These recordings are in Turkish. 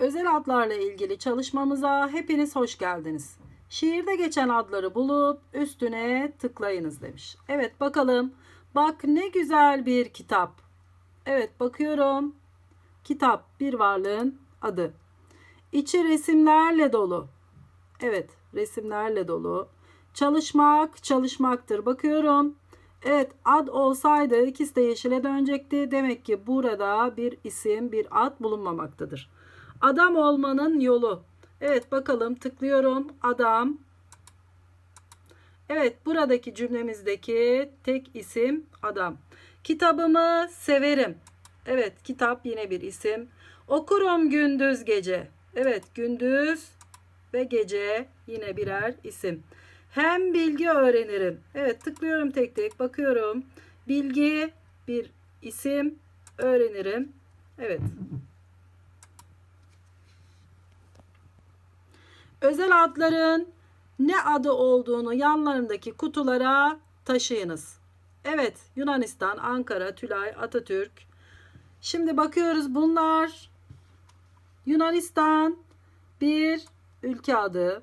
Özel adlarla ilgili çalışmamıza hepiniz hoş geldiniz. Şiirde geçen adları bulup üstüne tıklayınız demiş. Evet bakalım. Bak ne güzel bir kitap. Evet bakıyorum. Kitap bir varlığın adı. İçi resimlerle dolu. Evet resimlerle dolu. Çalışmak çalışmaktır. Bakıyorum. Evet ad olsaydı ikisi de yeşile dönecekti. Demek ki burada bir isim bir ad bulunmamaktadır. Adam olmanın yolu. Evet bakalım tıklıyorum. Adam. Evet buradaki cümlemizdeki tek isim adam. Kitabımı severim. Evet kitap yine bir isim. Okurum gündüz gece. Evet gündüz ve gece yine birer isim. Hem bilgi öğrenirim. Evet tıklıyorum tek tek bakıyorum. Bilgi bir isim öğrenirim. Evet. Özel adların ne adı olduğunu yanlarındaki kutulara taşıyınız. Evet Yunanistan, Ankara, Tülay, Atatürk. Şimdi bakıyoruz bunlar Yunanistan bir ülke adı.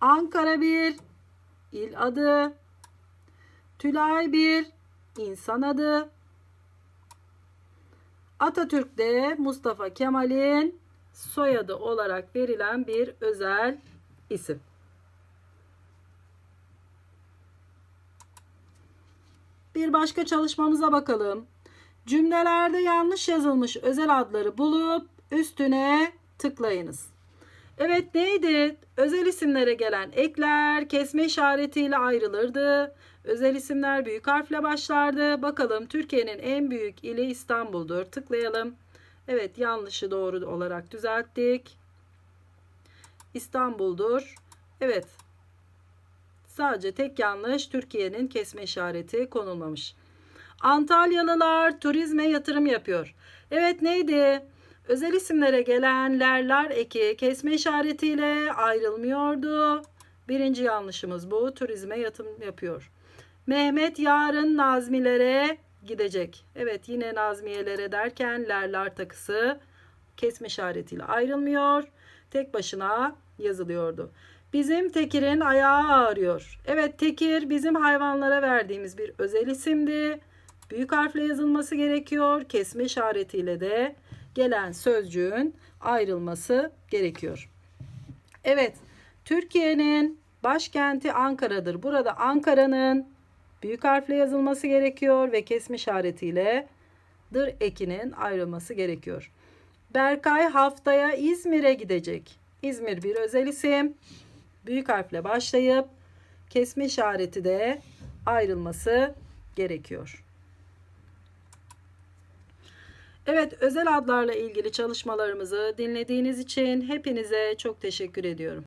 Ankara bir il adı. Tülay bir insan adı. Atatürk de Mustafa Kemal'in soyadı olarak verilen bir özel isim. Bir başka çalışmamıza bakalım. Cümlelerde yanlış yazılmış özel adları bulup üstüne tıklayınız. Evet neydi? Özel isimlere gelen ekler kesme işaretiyle ayrılırdı. Özel isimler büyük harfle başlardı. Bakalım Türkiye'nin en büyük ili İstanbul'dur. Tıklayalım. Evet yanlışı doğru olarak düzelttik. İstanbul'dur. Evet. Sadece tek yanlış Türkiye'nin kesme işareti konulmamış. Antalyalılar turizme yatırım yapıyor. Evet neydi? Özel isimlere gelen lerler eki kesme işaretiyle ayrılmıyordu. Birinci yanlışımız bu. Turizme yatırım yapıyor. Mehmet yarın Nazmilere gidecek. Evet yine Nazmiyelere derken lerler takısı kesme işaretiyle ayrılmıyor. Tek başına yazılıyordu. Bizim Tekir'in ayağı ağrıyor. Evet Tekir bizim hayvanlara verdiğimiz bir özel isimdi. Büyük harfle yazılması gerekiyor. Kesme işaretiyle de gelen sözcüğün ayrılması gerekiyor. Evet, Türkiye'nin başkenti Ankara'dır. Burada Ankara'nın büyük harfle yazılması gerekiyor ve kesme işaretiyle dır ekinin ayrılması gerekiyor. Berkay haftaya İzmir'e gidecek. İzmir bir özel isim. Büyük harfle başlayıp kesme işareti de ayrılması gerekiyor. Evet, özel adlarla ilgili çalışmalarımızı dinlediğiniz için hepinize çok teşekkür ediyorum.